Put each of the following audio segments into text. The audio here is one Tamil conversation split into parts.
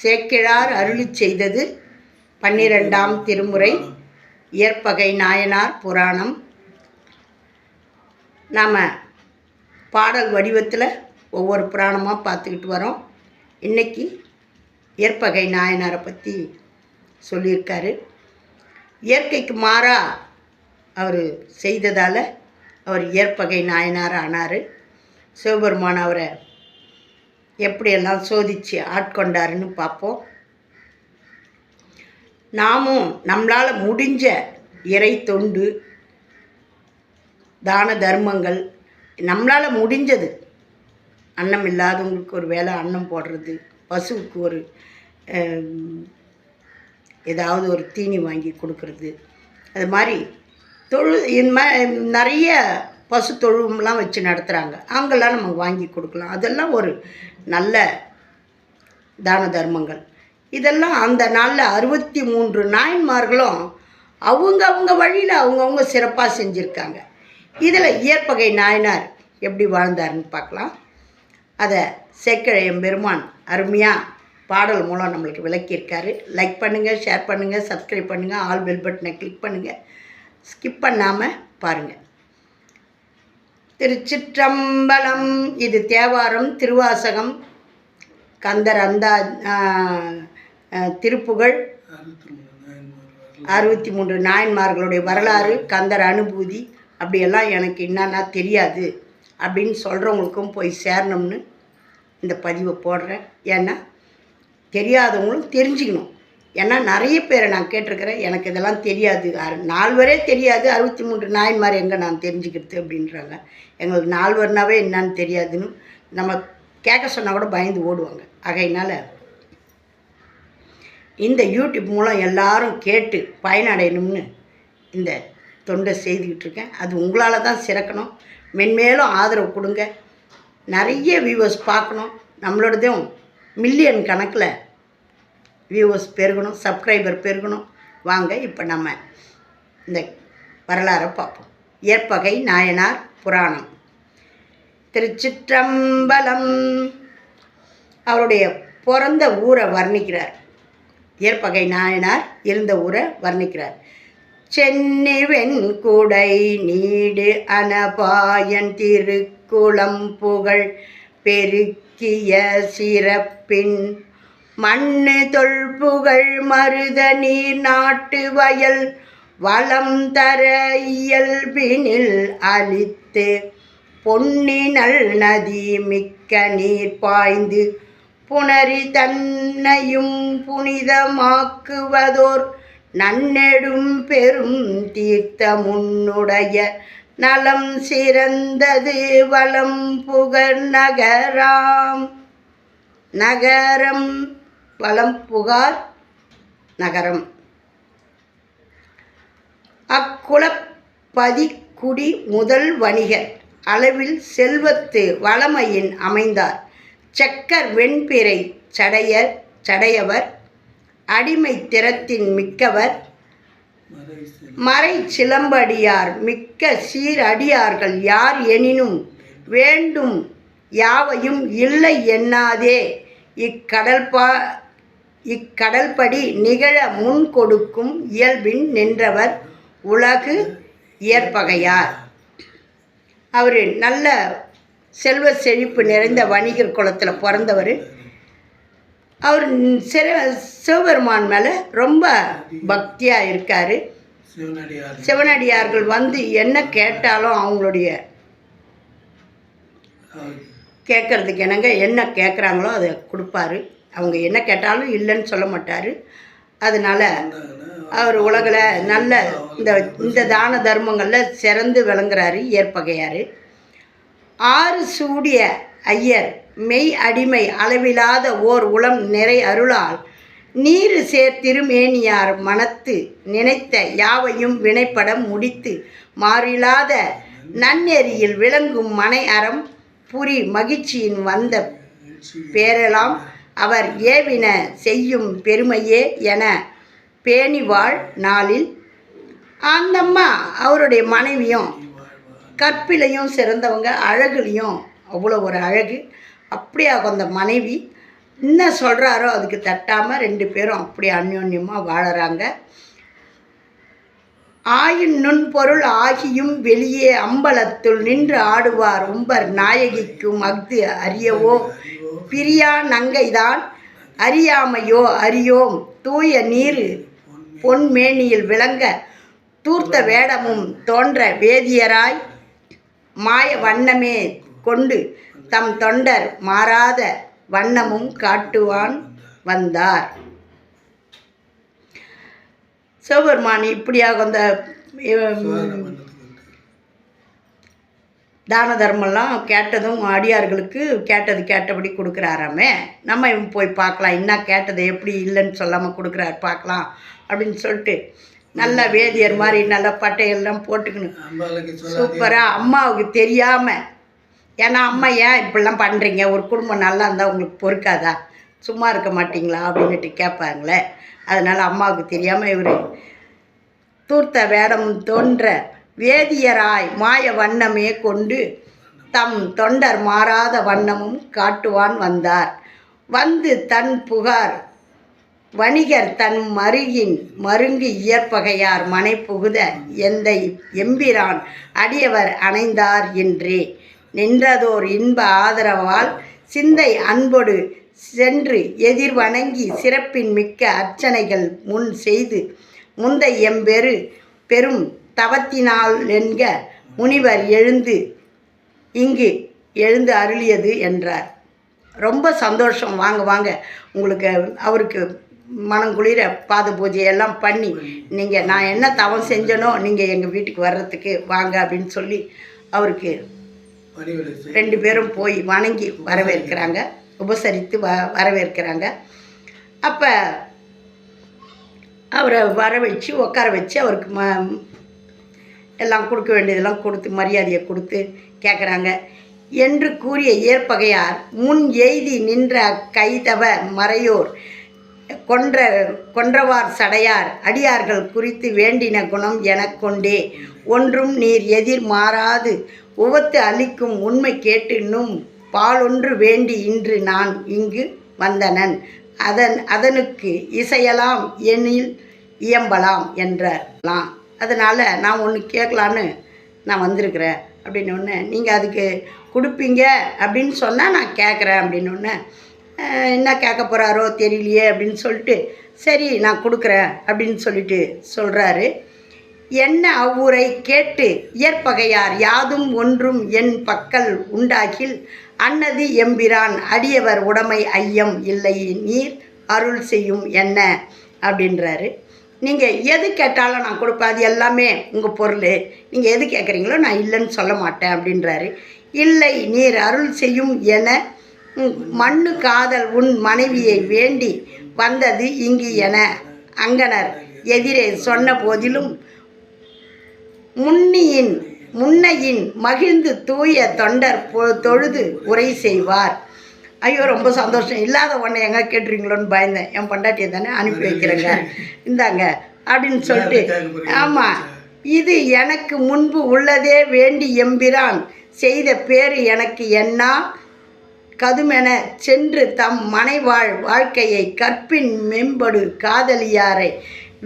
சேக்கிழார் அருளி செய்தது பன்னிரெண்டாம் திருமுறை. இயற்பகை நாயனார் புராணம். நாம் பாடல் வடிவத்தில் ஒவ்வொரு புராணமாக பார்த்துக்கிட்டு வரோம். இன்னைக்கு இயற்பகை நாயனாரை பற்றி சொல்லியிருக்காரு. இயற்கைக்கு மாறா அவர் செய்ததால் அவர் இயற்பகை நாயனார் ஆனார். சிவபெருமான் அவரை எப்படியெல்லாம் சோதித்து ஆட்கொண்டாருன்னு பார்ப்போம். நாமும் நம்மளால் முடிஞ்ச இறை தொண்டு தான தர்மங்கள் நம்மளால் முடிஞ்சது. அன்னம் இல்லாதவங்களுக்கு ஒரு வேலை அன்னம் போடுறது பசுவுக்கு ஒரு ஏதாவது ஒரு தீனி வாங்கி கொடுக்கறது. அது மாதிரி தொழு இந்த மாதிரி நிறைய பசு தொழுவம்லாம் வச்சு நடத்துகிறாங்க அங்கெல்லாம் நம்ம வாங்கி கொடுக்கலாம். அதெல்லாம் ஒரு நல்ல தான தர்மங்கள். இதெல்லாம் அந்த நாளில் அறுபத்தி மூன்று நாயன்மார்களும் அவங்க அவங்க வழியில் அவங்கவுங்க சிறப்பாக செஞ்சுருக்காங்க. இதில் இயற்பகை நாயனார் எப்படி வாழ்ந்தாருன்னு பார்க்கலாம். அதை சேக்கிழையம் பெருமான் அருமையாக பாடல் மூலம் நம்மளுக்கு விளக்கியிருக்காரு. லைக் பண்ணுங்கள் ஷேர் பண்ணுங்கள் சப்ஸ்கிரைப் பண்ணுங்கள் ஆல் பெல் பட்டனை கிளிக் பண்ணுங்கள் ஸ்கிப் பண்ணாமல் பாருங்கள் திருச்சிற்றம்பலம். இது தேவாரம் திருவாசகம் கந்தர் அந்த திருப்புகழ். அறுபத்தி மூன்று நாயன்மார்களுடைய வரலாறு கந்தர் அனுபூதி அப்படியெல்லாம் எனக்கு என்னன்னா தெரியாது. அப்படின்னு சொல்கிறவங்களுக்கும் போய் சேரணும்னு இந்த பதிவை போடுறேன். ஏன்னா தெரியாதவங்களும் தெரிஞ்சுக்கணும். ஏன்னா நிறைய பேரை நான் கேட்டிருக்கிறேன். எனக்கு இதெல்லாம் தெரியாது. நால்வரே தெரியாது. அறுபத்தி மூன்று நாயன்மார் எங்கே நான் தெரிஞ்சுக்கிறது அப்படின்றாங்க. எங்களுக்கு நால்வர்னாவே என்னன்னு தெரியாதுன்னு நம்ம கேட்க சொன்னால் கூட பயந்து ஓடுவாங்க. ஆகையினால் இந்த யூடியூப் மூலம் எல்லாரும் கேட்டு பயனடையணும்னு இந்த தொண்டை செய்துக்கிட்டு இருக்கேன். அது உங்களால் தான் சிறக்கணும். மென்மேலும் ஆதரவு கொடுங்க. நிறைய வியூவர்ஸ் பார்க்கணும். நம்மளோடதும் மில்லியன் கணக்கில் வியூவர்ஸ் பெருகணும் சப்ஸ்கிரைபர் பெருகணும். வாங்க இப்போ நம்ம இந்த வரலாறை பார்ப்போம். ஏற்பகை நாயனார் புராணம். திருச்சிற்றம்பலம். அவருடைய பிறந்த ஊரை வர்ணிக்கிறார். ஏற்பகை நாயனார் இருந்த ஊரை வர்ணிக்கிறார். சென்னி வெண்குடை நீடு அனபாயன் திருக்குளம் புகழ் பெருக்கிய சிறப்பின் மண்ணு தொல்புகழ் மருத நீர் நாட்டு வயல் வளம் தர இயல்பினில் அளித்து பொன்னினல் நதி மிக்க நீர் பாய்ந்து புணரி தன்னையும் புனிதமாக்குவதோர் நன்னெடும் பெரும் தீர்த்த முன்னுடைய நலம் சிறந்தது வளம் புகர் நகராம் நகரம் வலம் புகார் நகரம். அக்குலப்பதிக்குடி முதல் வணிகர் அளவில் செல்வத்து வளமையின் அமைந்தார். செக்கர் வெண்பிறை சடையர் சடையவர் அடிமை திறத்தின் மிக்கவர் மறை சிலம்படியார் மிக்க சீரடியார்கள் யார் எனினும் வேண்டும் யாவையும் இல்லை எண்ணாதே. இக்கடல்பா இக்கடல்படி நிகழ முன் கொடுக்கும் இயல்பின் நின்றவர் உலகு இயற்பகையார். அவர் நல்ல செல்வ செழிப்பு நிறைந்த வணிகர் குலத்தில் பிறந்தவர். அவர் சிற சிவபெருமான் மேலே ரொம்ப பக்தியாக இருக்கார். சிவனடியார் சிவனடியார்கள் வந்து என்ன கேட்டாலும் அவங்களுடைய கேட்கறதுக்கு என்னங்க என்ன கேட்குறாங்களோ அதை கொடுப்பாரு. அவங்க என்ன கேட்டாலும் இல்லைன்னு சொல்ல மாட்டார். அதனால் அவர் உலகில் நல்ல இந்த இந்த தான தர்மங்களில் சிறந்து விளங்குறாரு ஏற்பகையார். ஆறு சூடிய ஐயர் மெய் அடிமை அளவிலாத ஓர் உளம் நிறை அருளால் நீர் சேர் திருமேனியார் மனத்து நினைத்த யாவையும் வினைப்படம் முடித்து மாறிலாத நன்னெறியில் விளங்கும் மனை அறம் புரி மகிழ்ச்சியின் வந்த பேரெல்லாம் அவர் ஏவின செய்யும் பெருமையே என பேணிவாழ் நாளில். அந்தம்மா அவருடைய மனைவியும் கற்பிலையும் சிறந்தவங்க அழகுலையும் அவ்வளோ ஒரு அழகு. அப்படியே அந்த மனைவி என்ன சொல்கிறாரோ அதுக்கு தட்டாமல் ரெண்டு பேரும் அப்படி அந்யோன்யமாக வாழறாங்க. ஆயின் நுண்பொருள் ஆகியும் வெளியே அம்பலத்துள் நின்று ஆடுவார் உம்பர் நாயகிக்கும் அஃது அறியவோ? பிரியா நங்கைதான் அறியாமையோ அறியோம். தூய நீர் பொன்மேனியில் விளங்க தூர்த்த வேடமும் தோன்ற வேதியராய் மாய வண்ணமே கொண்டு தம் தொண்டர் மாறாத வண்ணமும் காட்டுவான் வந்தார். சிவபெருமான் இப்படியாக அந்த தான தர்மம்லாம் கேட்டதும் அடியார்களுக்கு கேட்டது கேட்டபடி கொடுக்குறாராமே. நம்ம இவன் போய் பார்க்கலாம் என்ன கேட்டதை எப்படி இல்லைன்னு சொல்லாமல் கொடுக்குறாரு பார்க்கலாம் அப்படின்னு சொல்லிட்டு நல்ல வேதியர் மாதிரி நல்ல பட்டையெல்லாம் போட்டுக்கணும் சூப்பராக அம்மாவுக்கு தெரியாமல் ஏன்னா அம்மா ஏன் இப்படிலாம் பண்ணுறீங்க ஒரு குடும்பம் நல்லா இருந்தால் உங்களுக்கு பொறுக்காதா? சும்மா இருக்க மாட்டிங்களா அப்படின்ட்டு கேட்பாங்களே அதனால் அம்மாவுக்கு தெரியாமல் இவர் தூர்த்த வேடம் தோன்ற வேதியராய் மாய வண்ணமே கொண்டு தம் தொண்டர் மாறாத வண்ணமும் காட்டுவான் வந்தார். வந்து தன் புகார் வணிகர் தன் மருகின் மருங்கு இயற்பகையார் மனை புகுத எந்தை எம்பிரான் அடியவர் அணைந்தார் என்றே. நின்றதோர் இன்ப ஆதரவால் சிந்தை அன்பொடு சென்று எதிர் வணங்கி சிறப்பின் மிக்க அர்ச்சனைகள் முன் செய்து முந்தை எம்பெரு பெரும் தவத்தினால் என்க முனிவர் எழுந்து இங்கு எழுந்து அருளியது என்றார். ரொம்ப சந்தோஷம். வாங்க வாங்க. உங்களுக்கு அவருக்கு மனங்குளிர பாத பூஜையெல்லாம் பண்ணி நீங்கள் நான் என்ன தவம் செஞ்சனோ நீங்கள் எங்கள் வீட்டுக்கு வர்றதுக்கு வாங்க அப்படின்னு சொல்லி அவருக்கு ரெண்டு பேரும் போய் வணங்கி வரவேற்கிறாங்க. உபசரித்து வ வரவேற்கிறாங்க. அப்போ அவரை வர வச்சு உட்கார வச்சு அவருக்கு ம எல்லாம் கொடுக்க வேண்டியதெல்லாம் கொடுத்து மரியாதையை கொடுத்து கேட்குறாங்க என்று கூறிய இயற்பகையார் முன் எய்தி நின்ற கைதவ மறையோர் கொன்ற கொன்றவார் சடையார் அடியார்கள் குறித்து வேண்டின குணம் எனக்கொண்டே ஒன்றும் நீர் எதிர் மாறாது. உவத்து அளிக்கும் உண்மை கேட்டு இன்னும் பாலொன்று வேண்டி இன்று நான் இங்கு வந்தனன். அதன் அதனுக்கு இசையலாம் எனில் இயம்பலாம் என்றலாம் அதனால் நான் ஒன்று கேட்கலான்னு நான் வந்திருக்கிறேன். அப்படின்னு ஒன்று நீங்கள் அதுக்கு கொடுப்பீங்க? அப்படின்னு சொன்னால் நான் கேட்குறேன் அப்படின்னு ஒன்று என்ன கேட்க போகிறாரோ தெரியலையே அப்படின்னு சொல்லிட்டு சரி நான் கொடுக்குறேன் அப்படின்னு சொல்லிட்டு சொல்கிறாரு என்ன அவ்வுரை கேட்டு இயற்பகையார் யாதும் ஒன்றும் என் பக்கல் உண்டாகில் அன்னது எம்பிரான் அடியவர் உடைமை ஐயம் இல்லை நீர் அருள் செய்யும் என்ன? அப்படின்றாரு. நீங்கள் எது கேட்டாலும் நான் கொடுப்பேன் அது எல்லாமே உங்கள் பொருள். நீங்கள் எது கேட்குறீங்களோ நான் இல்லைன்னு சொல்ல மாட்டேன் அப்படின்றாரு. இல்லை நீர் அருள் செய்யும் என மண்ணு காதல் உன் மனைவியை வேண்டி வந்தது இங்கு என அங்கனர் எதிரே சொன்ன போதிலும் முன்னியின் முன்னையின் மகிழ்ந்து தூய தொண்டர் பொ- தொழுது உரை செய்வார். ஐயோ ரொம்ப சந்தோஷம். இல்லாத ஒன்றை எங்க கேட்டுறீங்களோன்னு பயந்தேன். என் பொண்டாட்டியை தானே அனுப்பி வைக்கிறேங்க. இந்தாங்க அப்படின்னு சொல்லிட்டு ஆமாம் இது எனக்கு முன்பு உள்ளதே வேண்டி எம்பிரான் செய்த பேரு எனக்கு என்ன? கதுமென சென்று தம் மனைவாழ் வாழ்க்கையை கற்பின் மேம்படு காதலியாரை.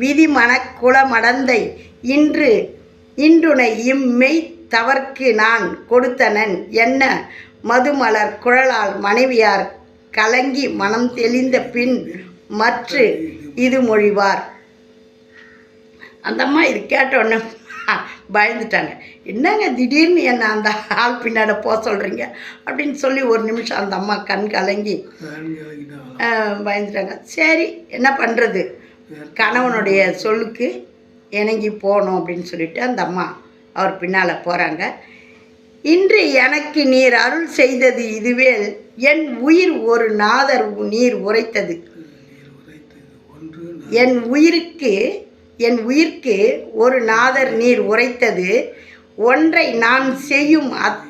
விதிமன குளமடந்தை இன்று இன்றுனை இம்மெய் தவர்க்கு நான் கொடுத்தனன் என்ன? மதுமலர் குழலால் மனைவியார் கலங்கி மனம் தெளிந்த பின் மற்று இது மொழிவார். அந்த அம்மா இது கேட்ட உடனே பயந்துட்டாங்க. என்னங்க திடீர்னு என்ன அந்த ஆள் பின்னாடி போக சொல்கிறீங்க அப்படின்னு சொல்லி ஒரு நிமிஷம் அந்த அம்மா கண் கலங்கி பயந்துட்டாங்க. சரி என்ன பண்ணுறது கணவனுடைய சொல்லுக்கு இணங்கி போகணும் அப்படின்னு சொல்லிட்டு அந்த அம்மா அவர் பின்னால் போகிறாங்க இன்று எனக்கு நீர் அருள் செய்தது இதுவே என் உயிர் ஒரு நாதர் நீர் உரைத்தது. என் உயிருக்கு என் உயிர்க்கு ஒரு நாதர் நீர் உரைத்தது. ஒன்றை நான் செய்யும் அத்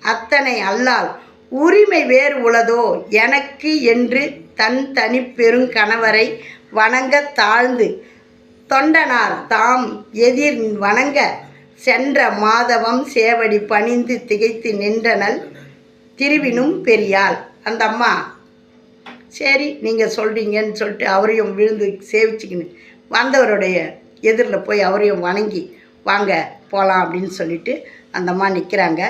அத்தனை அல்லால் உரிமை வேறு உளதோ? எனக்கு என்று தன் தனி பெருங்கணவரை வணங்க தாழ்ந்து தொண்டனார் தாம் எதிர் வணங்க சென்ற மாதவம் சேவடி பணிந்து திகைத்து நின்றனல் திருவினும் பெரியாள். அந்த அம்மா சரி நீங்கள் சொல்கிறீங்கன்னு சொல்லிட்டு அவரையும் விழுந்து சேவிச்சுக்கின்னு வந்தவருடைய எதிரில் போய் அவரையும் வணங்கி வாங்க போகலாம் அப்படின்னு சொல்லிட்டு அந்த அம்மா நிற்கிறாங்க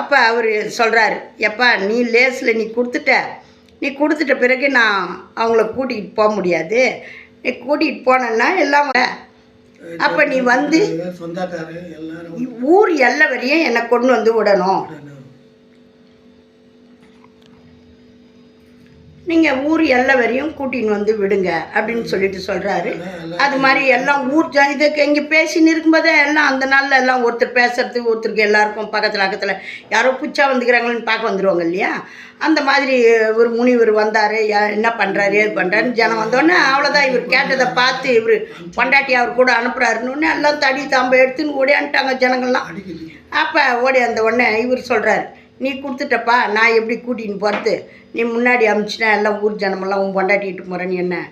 அப்போ அவர் சொல்கிறாரு எப்பா நீ லேஸில் நீ கொடுத்துட்ட. நீ கொடுத்துட்ட பிறகு நான் அவங்கள கூட்டிகிட்டு போக முடியாது. கூட்டிகிட்டு போனேன்னா எல்லாம் அப்போ நீ வந்து ஊர் எல்லை வரையும் என்னை கொண்டு வந்து விடணும் உடனே நீங்கள் ஊர் எல்லை வரையும் கூட்டின்னு வந்து விடுங்க அப்படின்னு சொல்லிட்டு சொல்கிறாரு அது மாதிரி எல்லாம் ஊர் ஜ இதுக்கு இங்கே பேசின்னு இருக்கும்போதே எல்லாம் அந்த நாளில் எல்லாம் ஒருத்தர் பேசுறதுக்கு ஒருத்தருக்கு எல்லாருக்கும் பக்கத்தில் பக்கத்தில் யாரோ புச்சா வந்துக்கிறாங்களேன்னு பார்க்க வந்துடுவாங்க இல்லையா? அந்த மாதிரி ஒரு முனிவர் வந்தார் என்ன பண்ணுறாரு ஏது பண்ணுறாருன்னு ஜனம் வந்தோடனே அவ்வளோதான் இவர் கேட்டதை பார்த்து இவர் பொண்டாட்டி அவர் கூட அனுப்புகிறாருன்னு எல்லாம் தடி தாம்பை எடுத்துன்னு ஓடியான்ட்டாங்க ஜனங்கள்லாம். அப்போ ஓடி அந்த உடனே இவர் சொல்கிறார் நீ கொடுத்துட்டப்பா நான் எப்படி கூட்டின்னு போகிறது நீ முன்னாடி அமிச்சுனா எல்லாம் ஊர் ஜனமெல்லாம் உன் பொண்டாட்டிட்டு போகிறேன்னு என்ன?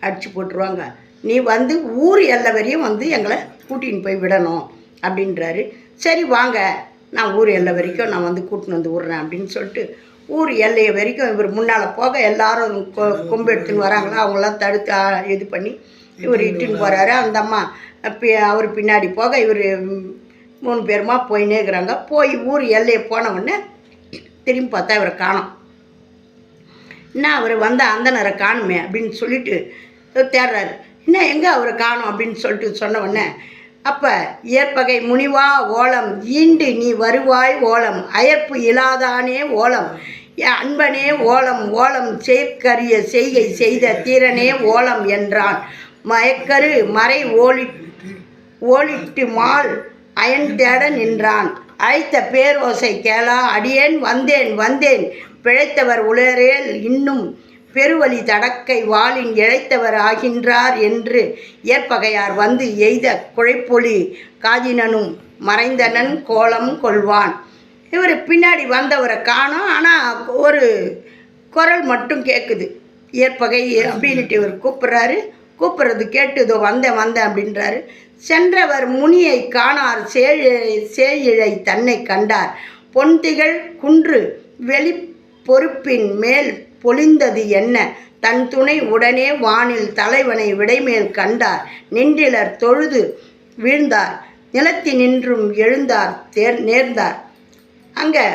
அடிச்சு போட்டுருவாங்க. நீ வந்து ஊர் எல்லை வரையும் வந்து எங்களை கூட்டின்னு போய் விடணும் அப்படின்றாரு. சரி வாங்க நான் ஊர் எல்லை வரைக்கும் நான் வந்து கூட்டின்னு வந்து விட்றேன் அப்படின்னு சொல்லிட்டு ஊர் எல்லையை வரைக்கும் இவர் முன்னால் போக எல்லாரும் கொ- கொம்பு எடுத்துன்னு வராங்களா? அவங்களாம் தடுத்து இது பண்ணி இவர் இட்டுன்னு போகிறாரு அந்த அம்மா பி அவர் பின்னாடி போக இவர் மூணு பேருமா போயின்னே இருக்கிறாங்க. போய் ஊர் எல்லையை போன உடனே திரும்பி பார்த்தா இவரை காணோம். என்ன அவர் வந்த அந்தனரை காணுமே? அப்படின்னு சொல்லிட்டு தேடுறாரு. என்ன எங்கே அவரை காணோம்? அப்படின்னு சொல்லிட்டு சொன்ன உடனே அப்போ இயற்பகை முனிவா ஓலம் ஈண்டு நீ வருவாய் ஓலம் அயற்பு இலாதானே ஓலம் என் அன்பனே ஓலம் ஓலம் செயற்கரிய செய்கை செய்த தீரனே ஓலம் என்றான். மயக்கரு மறை ஓலி ஓலிட்டு மால் அயன் தேட நின்றான். அழைத்த பேரோசை கேளா அடியேன் வந்தேன் வந்தேன். பிழைத்தவர் உளரேல் இன்னும் பெருவழி தடக்கை வாளின் இழைத்தவர் ஆகின்றார் என்று ஏற்பகையார் வந்து எய்த குழைப்பொலி காதினனும் மறைந்தனன் கோலம் கொள்வான். இவர் பின்னாடி வந்தவரை காணோம் ஆனால் ஒரு குரல் மட்டும் கேட்குது ஏற்பகை அப்படின்ட்டு இவர் கூப்பிட்றாரு. கூப்பிட்றது கேட்டு இதோ வந்தேன் வந்தேன் அப்படின்றாரு. சென்றவர் முனியை காணார் சேழிழை சேழிழை தன்னை கண்டார். பொன்திகள் குன்று வெளி பொறுப்பின் மேல் பொழிந்தது என்ன? தன் துணை உடனே வானில் தலைவனை விடைமேல் கண்டார். நின்றிலர் தொழுது வீழ்ந்தார். நிலத்தி நின்றும் எழுந்தார் தேர் நேர்ந்தார். அங்கே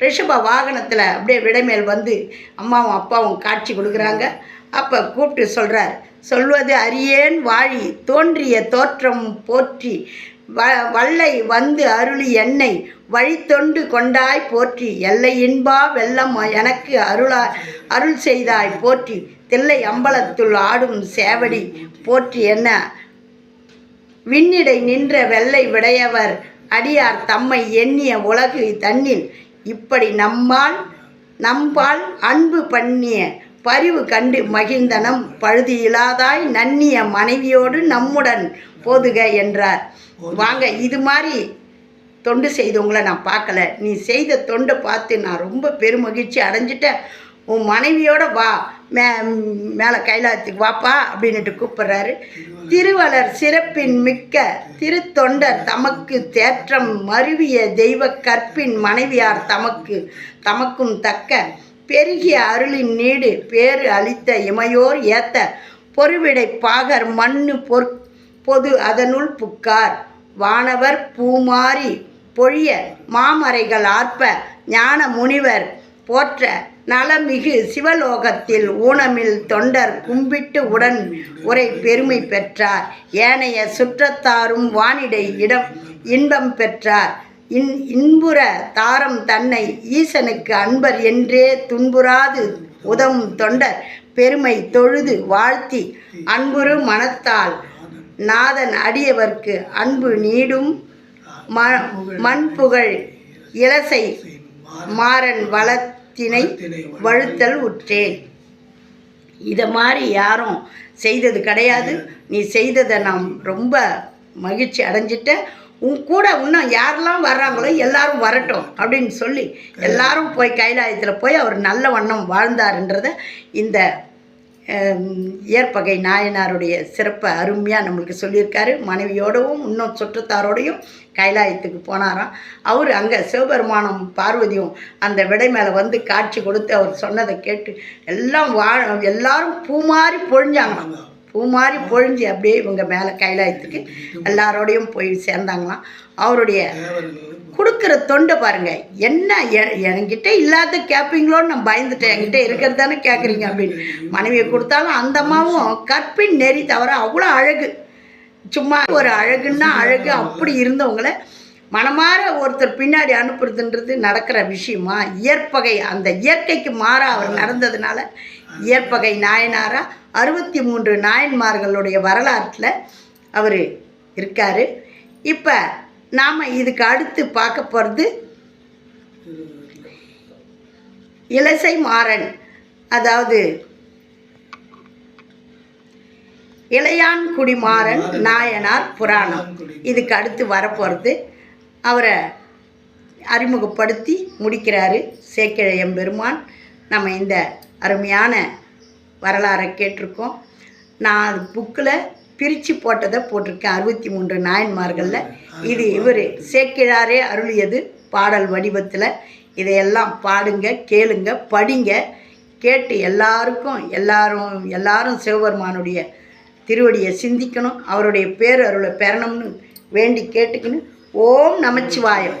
ரிஷப வாகனத்தில் அப்படியே விடைமேல் வந்து அம்மாவும் அப்பாவும் காட்சி கொடுக்குறாங்க. அப்போ கூப்பிட்டு சொல்கிறார் சொல்வது அரியேன் வாழி தோன்றிய தோற்றம் போற்றி வ வல்லை வந்து அருளி என்னை வழித்தொண்டு கொண்டாய் போற்றி. எல்லை இன்பா வெள்ளம் எனக்கு அருளா அருள் செய்தாய் போற்றி. தில்லை அம்பலத்துள் ஆடும் சேவடி போற்றி என்ன? விண்ணிடை நின்ற வெள்ளை விடையவர் அடியார் தம்மை எண்ணிய உலகு தன்னில். இப்படி நம்மால் நம்பால் அன்பு பண்ணிய பரிவு கண்டு மகிழ்ந்தனம் பழுது இல்லாதாய் நன்னிய மனைவியோடு நம்முடன் போதுக என்றார். வாங்க இது மாதிரி தொண்டு செய்தவங்களை நான் பார்க்கல. நீ செய்த தொண்டை பார்த்து நான் ரொம்ப பெருமகிழ்ச்சி அடைஞ்சிட்டேன். உன் மனைவியோட வா மே மேலே கைலாயத்துக்கு வாப்பா அப்படின்னுட்டு கூப்பிட்றாரு. திருவளர் சிறப்பின் மிக்க திருத்தொண்டர் தமக்கு தேற்றம் மருவிய தெய்வ கற்பின் மனைவியார் தமக்கு தமக்கும் தக்க பெருகிய அருளின் நீடு பேறு அளித்த இமையோர் ஏத்த பொறுவிடை பாகர் மண்ணு பொற் பொது அதனுள் புக்கார். வானவர் பூமாரி பொழிய மாமரைகள் ஆர்ப்ப ஞான முனிவர் போற்ற நலமிகு சிவலோகத்தில் ஊனமில் தொண்டர் கும்பிட்டு உடன் உரை பெருமை பெற்றார். ஏனைய சுற்றத்தாரும் வானிடை இடம் இன்பம் பெற்றார். இன் இன்புற தாரம் தன்னை ஈசனுக்கு அன்பர் என்றே துன்புறாது உதவும் தொண்டர் பெருமை தொழுது வாழ்த்தி அன்புறு மனத்தால் நாதன் அடியவர்க்கு அன்பு நீடும் ம மண்புகழ் இலசை மாறன் வளத்தினை வளத்தினை வழுத்தல் உற்றேன். இதை மாதிரி யாரும் செய்தது கிடையாது. நீ செய்ததை நான் ரொம்ப மகிழ்ச்சி அடைஞ்சிட்டேன் உன் கூட இன்னும் யாரெல்லாம் வர்றாங்களோ எல்லாரும் வரட்டும் அப்படின்னு சொல்லி எல்லாரும் போய் கைலாயத்தில் போய் அவர் நல்ல வண்ணம் வாழ்ந்தாருன்றத இந்த ஏற்பகை இயற்பகை நாயனாருடைய சிறப்பை அருமையாக நம்மளுக்கு சொல்லியிருக்காரு. மனைவியோடவும் இன்னும் சுற்றத்தாரோடையும் கைலாயத்துக்கு போனாராம். அவர் அங்கே சிவபெருமானம் பார்வதியும் அந்த விடை மேலே வந்து காட்சி கொடுத்து அவர் சொன்னதை கேட்டு எல்லாம் வா எல்லாரும் பூமாரி பூ மாதிரி பொழிஞ்சு அப்படியே இவங்க மேலே கைலாயத்துக்கு எல்லாரோடையும் போய் சேர்ந்தாங்களாம். அவருடைய கொடுக்குற தொண்டை பாருங்க என்ன எ- என்கிட்ட இல்லாத கேட்பீங்களோன்னு நான் பயந்துட்டேன். என்கிட்ட இருக்கிறது தானே கேட்குறீங்க அப்படின்னு. மனைவியை கொடுத்தாலும் அந்த அம்மாவும் கற்பின் நெறி தவிர அவ்வளோ அழகு. சும்மா ஒரு அழகுன்னா அழகு அப்படி இருந்தவங்கள மனமாற ஒருத்தர் பின்னாடி அனுப்புறதுன்றது நடக்கிற விஷயமா? இயற்பகை அந்த இயற்கைக்கு மாற அவர் நடந்ததுனால இயற்பகை நாயனாரா? அறுபத்தி மூன்று நாயன்மார்களுடைய வரலாற்றில் அவர் இருக்கார். இப்போ நாம் இதுக்கு அடுத்து பார்க்க போகிறது இலசை மாறன். அதாவது இளையான்குடி மாறன் நாயனார் புராணம். இதுக்கு அடுத்து வரப்போகிறது அவரை அறிமுகப்படுத்தி முடிக்கிறாரு சேக்கிழையம் பெருமான் நம்ம இந்த அருமையான வரலாறை கேட்டிருக்கோம். நான் புக்கில் பிரித்து போட்டதை போட்டிருக்கேன். அறுபத்தி மூன்று நாயன்மார்களில். இது இவர் சேக்கிழாரே அருளியது பாடல் வடிவத்தில். இதையெல்லாம் பாடுங்க கேளுங்க படிங்க. கேட்டு எல்லாருக்கும் எல்லாரும் எல்லாரும் சிவபெருமானுடைய திருவடியை சிந்திக்கணும். அவருடைய பேரருளை பெறணும்னு வேண்டி கேட்டுக்கின்னு ஓம் நமச்சிவாயம்.